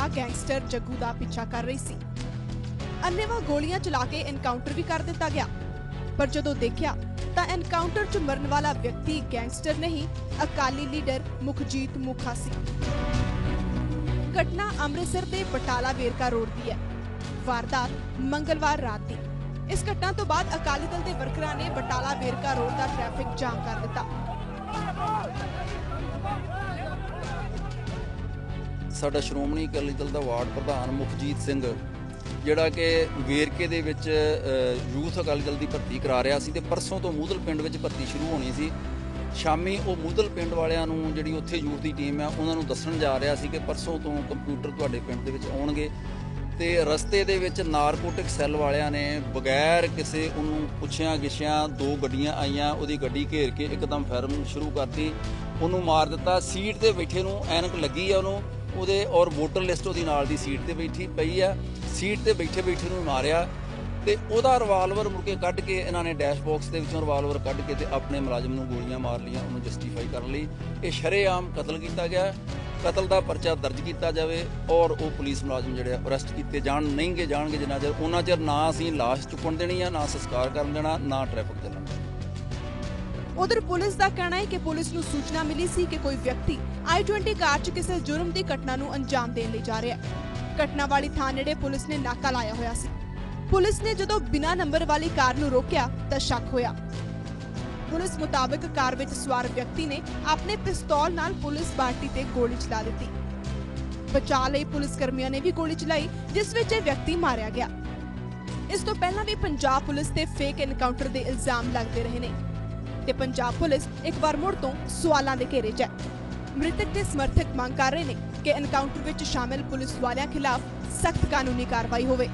ਆਪਣਾ ਗੈਂਗਸਟਰ ਜੱਗੂ ਦਾ ਪਿੱਛਾ ਕਰ ਰਹੀ ਸੀ। ਅੰਨੇਵਾਹ ਗੋਲੀਆਂ ਚਲਾ ਕੇ ਐਨਕਾਊਂਟਰ ਵੀ ਕਰ ਦਿੱਤਾ ਗਿਆ। ਪਰ ਜਦੋਂ ਦੇਖਿਆ ਤਾਂ ਐਨਕਾਊਂਟਰ 'ਚ ਮਰਨ ਵਾਲਾ ਵਿਅਕਤੀ ਗੈਂਗਸਟਰ ਨਹੀਂ, ਅਕਾਲੀ ਲੀਡਰ ਮੁਖਜੀਤ ਮੁਖਾ ਸੀ। ਘਟਨਾ ਅੰਮ੍ਰਿਤਸਰ ਦੇ ਬਟਾਲਾ ਵੇਰਕਾ ਰੋਡ ਦੀ ਹੈ। ਵਾਰਦਾਤ ਮੰਗਲਵਾਰ ਰਾਤ ਦੀ। ਇਸ ਘਟਨਾ ਤੋਂ ਬਾਅਦ ਅਕਾਲੀ ਦਲ ਦੇ ਵਰਕਰਾਂ ਨੇ ਬਟਾਲਾ ਵੇਰਕਾ ਰੋਡ ਦਾ ਟ੍ਰੈਫਿਕ ਜਾਮ ਕਰ ਦਿੱਤਾ। ਸਾਡਾ ਸ਼੍ਰੋਮਣੀ ਅਕਾਲੀ ਦਲ ਦਾ ਵਾਰਡ ਪ੍ਰਧਾਨ ਮੁਖਜੀਤ ਸਿੰਘ, ਜਿਹੜਾ ਕਿ ਵੇਰਕੇ ਦੇ ਵਿੱਚ ਯੂਥ ਅਕਾਲੀ ਦਲ ਦੀ ਭਰਤੀ ਕਰਾ ਰਿਹਾ ਸੀ ਤੇ ਪਰਸੋਂ ਤੋਂ ਮੂਦਲ ਪਿੰਡ ਵਿੱਚ ਭਰਤੀ ਸ਼ੁਰੂ ਹੋਣੀ ਸੀ। ਸ਼ਾਮੀ ਉਹ ਮੂਦਲ ਪਿੰਡ ਵਾਲਿਆਂ ਨੂੰ ਜਿਹੜੀ ਉੱਥੇ ਯੂਥ ਦੀ ਟੀਮ ਹੈ, ਉਹਨਾਂ ਨੂੰ ਦੱਸਣ ਜਾ ਰਿਹਾ ਸੀ ਕਿ ਪਰਸੋਂ ਤੋਂ ਕੰਪਿਊਟਰ ਤੁਹਾਡੇ ਪਿੰਡ ਦੇ ਵਿੱਚ ਆਉਣਗੇ ਤੇ ਰਸਤੇ ਦੇ ਵਿੱਚ ਨਾਰਕੋਟਿਕ ਸੈੱਲ ਵਾਲਿਆਂ ਨੇ ਬਗੈਰ ਕਿਸੇ ਉਹਨੂੰ ਪੁੱਛਿਆ ਗਿਛਿਆਂ ਦੋ ਗੱਡੀਆਂ ਆਈਆਂ, ਉਹਦੀ ਗੱਡੀ ਘੇਰ ਕੇ ਇੱਕਦਮ ਫੈਰਮ ਸ਼ੁਰੂ ਕਰਤੀ, ਉਹਨੂੰ ਮਾਰ ਦਿੱਤਾ, ਸੀਟ ਤੇ ਬੈਠੇ ਨੂੰ ਐਨਕ ਲੱਗੀ ਆ ਉਹਨੂੰ। ਉਹਦੇ ਔਰ ਵੋਟਰ ਲਿਸਟ ਉਹਦੀ ਨਾਲ ਦੀ ਸੀਟ ਤੇ ਬੈਠੀ ਪਈ ਆ। ਸੀਟ ਤੇ ਬੈਠੇ ਬੈਠੇ ਨੂੰ ਮਾਰਿਆ ਤੇ ਉਹਦਾ ਰਿਵਾਲਵਰ ਮੁੜ ਕੇ ਕੱਢ ਕੇ ਇਹਨਾਂ ਨੇ ਡੈਸ਼ ਬਾਕਸ ਦੇ ਵਿੱਚੋਂ ਰਿਵਾਲਵਰ ਕੱਢ ਕੇ ਤੇ ਆਪਣੇ ਮੁਲਾਜ਼ਮ ਨੂੰ ਗੋਲੀਆਂ ਮਾਰ ਲਈਆਂ, ਉਹਨੂੰ ਜਸਟੀਫਾਈ ਕਰਨ ਲਈ। ਇਹ ਸ਼ਰੇਆਮ ਕਤਲ ਕੀਤਾ ਗਿਆ। ਕਤਲ ਦਾ ਪਰਚਾ ਦਰਜ ਕੀਤਾ ਜਾਵੇ ਔਰ ਉਹ ਪੁਲਿਸ ਮੁਲਾਜ਼ਮ ਜਿਹੜੇ ਅਰੈਸਟ ਕੀਤੇ ਜਾਣ ਨਹੀਂਗੇ ਜਾਣਗੇ ਜਿੰਨਾ ਚਿਰ, ਉਹਨਾਂ ਚਿਰ ਨਾ ਅਸੀਂ ਲਾਸ਼ ਚੁੱਕਣ ਦੇਣੀ ਆ, ਨਾ ਸੰਸਕਾਰ ਕਰਨ ਦੇਣਾ, ਨਾ ਟ੍ਰੈਫਿਕ ਚੱਲਣ ਦੇਣਾ। ਉਧਰ ਪੁਲਿਸ ਦਾ ਕਹਿਣਾ ਹੈ ਕਿ ਪੁਲਿਸ ਨੂੰ ਸੂਚਨਾ ਮਿਲੀ ਸੀ ਕਿ ਕੋਈ ਵਿਅਕਤੀ i20 ਕਾਰ 'ਚ ਕਿਸੇ ਜੁਰਮ ਦੀ ਘਟਨਾ ਨੂੰ ਅੰਜਾਮ ਦੇਣ ਲਈ ਜਾ ਰਿਹਾ ਹੈ। ਘਟਨਾ ਵਾਲੀ ਥਾਂ ਨੇੜੇ ਪੁਲਿਸ ਨੇ ਨਾਕਾ ਲਾਇਆ ਹੋਇਆ ਸੀ। ਪੁਲਿਸ ਨੇ ਜਦੋਂ ਬਿਨਾਂ ਨੰਬਰ ਵਾਲੀ ਕਾਰ ਨੂੰ ਰੋਕਿਆ ਤਾਂ ਸ਼ੱਕ ਹੋਇਆ। ਪੁਲਿਸ ਮੁਤਾਬਕ ਕਾਰ ਵਿੱਚ ਸਵਾਰ ਵਿਅਕਤੀ ਨੇ ਆਪਣੇ ਪਿਸਤੌਲ ਨਾਲ ਪੁਲਿਸ ਪਾਰਟੀ ਤੇ ਗੋਲੀ ਚਲਾ ਦਿੱਤੀ। ਬਚਾਅ ਲਈ ਪੁਲਿਸ ਕਰਮੀਆਂ ਨੇ ਵੀ ਗੋਲੀ ਚਲਾਈ, ਜਿਸ ਵਿੱਚ ਇਹ ਵਿਅਕਤੀ ਮਾਰਿਆ ਗਿਆ। ਇਸ ਤੋਂ ਪਹਿਲਾਂ ਵੀ ਪੰਜਾਬ ਪੁਲਿਸ ਤੇ ਫੇਕ ਐਨਕਾਊਂਟਰ ਦੇ ਇਲਜ਼ਾਮ ਲੱਗਦੇ ਰਹੇ ਨੇ। ਤੇ ਪੰਜਾਬ ਪੁਲਿਸ ਇੱਕ ਵਾਰ ਮੁੜ ਤੋਂ ਸਵਾਲਾਂ ਦੇ ਘੇਰੇ 'ਚ ਹੈ। ਮ੍ਰਿਤਕ ਦੇ ਸਮਰਥਕ ਮੰਗ ਕਰ ਰਹੇ ਨੇ ਕਿ ਐਨਕਾਊਂਟਰ ਵਿੱਚ ਸ਼ਾਮਿਲ ਪੁਲਿਸ ਵਾਲਿਆਂ ਖਿਲਾਫ ਸਖਤ ਕਾਨੂੰਨੀ ਕਾਰਵਾਈ ਹੋਵੇ।